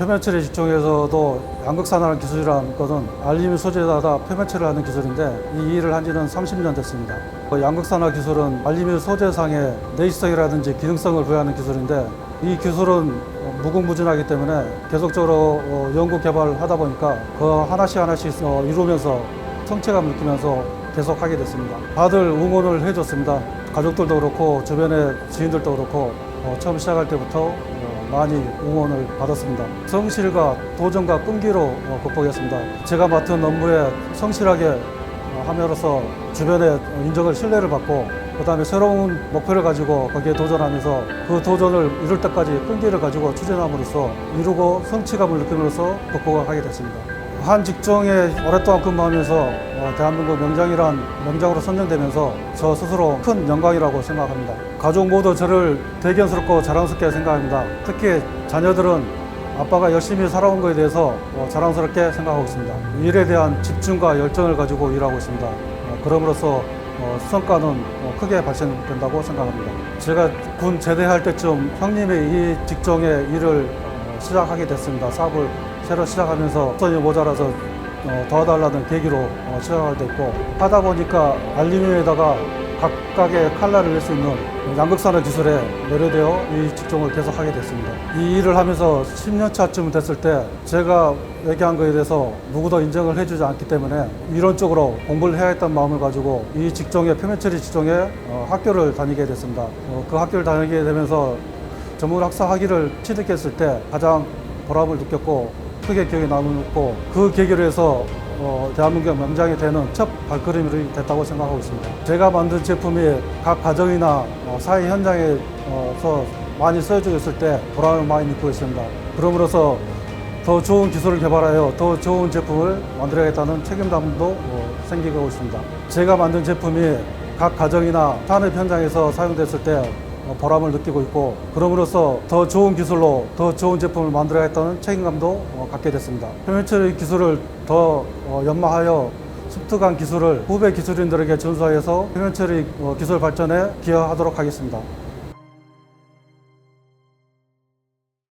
표면 처리 직종에서도 양극산화라는 기술이라는 것은 알루미늄 소재에다가 표면 처리를 하는 기술인데 이 일을 한 지는 30년 됐습니다. 그 양극산화 기술은 알루미늄 소재상의 내시성이라든지 기능성을 부여하는 기술인데 이 기술은 무궁무진하기 때문에 계속적으로 어, 연구 개발을 하다 보니까 그 하나씩 하나씩 어, 이루면서 성취감을 느끼면서 계속 하게 됐습니다. 다들 응원을 해줬습니다. 가족들도 그렇고 주변의 지인들도 그렇고 어, 처음 시작할 때부터 어, 많이 응원을 받았습니다. 성실과 도전과 끈기로 어, 극복했습니다. 제가 맡은 업무에 성실하게 어, 함으로써 주변의 인정을 신뢰를 받고 그다음에 새로운 목표를 가지고 거기에 도전하면서 그 도전을 이룰 때까지 끈기를 가지고 추진함으로써 이루고 성취감을 느끼면서 극복을 하게 됐습니다. 한 직종에 오랫동안 근무하면서 어, 대한민국 명장이란 명장으로 선정되면서 저 스스로 큰 영광이라고 생각합니다. 가족 모두 저를 대견스럽고 자랑스럽게 생각합니다. 특히 자녀들은 아빠가 열심히 살아온 것에 대해서 어, 자랑스럽게 생각하고 있습니다. 일에 대한 집중과 열정을 가지고 일하고 있습니다. 어, 그럼으로써 어, 성과는 어, 크게 발생된다고 생각합니다. 제가 군 제대할 때쯤 형님의 이 직종의 일을 어, 시작하게 됐습니다. 사업을 새로 시작하면서 돈이 모자라서 어, 도와달라는 계기로 어, 시작하게 됐고 하다 보니까 알루미늄에다가 각각의 칼날을 낼 수 있는 양극산화 기술에 매료되어 이 직종을 계속 하게 됐습니다. 이 일을 하면서 10년 차쯤 됐을 때 제가 얘기한 거에 대해서 누구도 인정을 해주지 않기 때문에 이론적으로 공부를 해야겠다는 마음을 가지고 이 직종의 표면처리 직종에 어, 학교를 다니게 됐습니다. 어, 그 학교를 다니게 되면서 전문 학사 학위를 취득했을 때 가장 보람을 느꼈고 크게 기억에 남고 그 계기로 해서 어, 대한민국 명장이 되는 첫 발걸음이 됐다고 생각하고 있습니다. 제가 만든 제품이 각 가정이나 어, 사회 현장에서 많이 쓰여지고 있을 때 보람을 많이 느끼고 있습니다. 그럼으로써 더 좋은 기술을 개발하여 더 좋은 제품을 만들어야겠다는 책임감도 어, 생기고 있습니다. 제가 만든 제품이 각 가정이나 산업 현장에서 사용됐을 때 어, 보람을 느끼고 있고 그럼으로써 더 좋은 기술로 더 좋은 제품을 만들어야겠다는 책임감도 어, 갖게 됐습니다. 표면처리 기술을 더 어, 연마하여 습득한 기술을 후배 기술인들에게 전수하여서 표면처리 어, 기술 발전에 기여하도록 하겠습니다.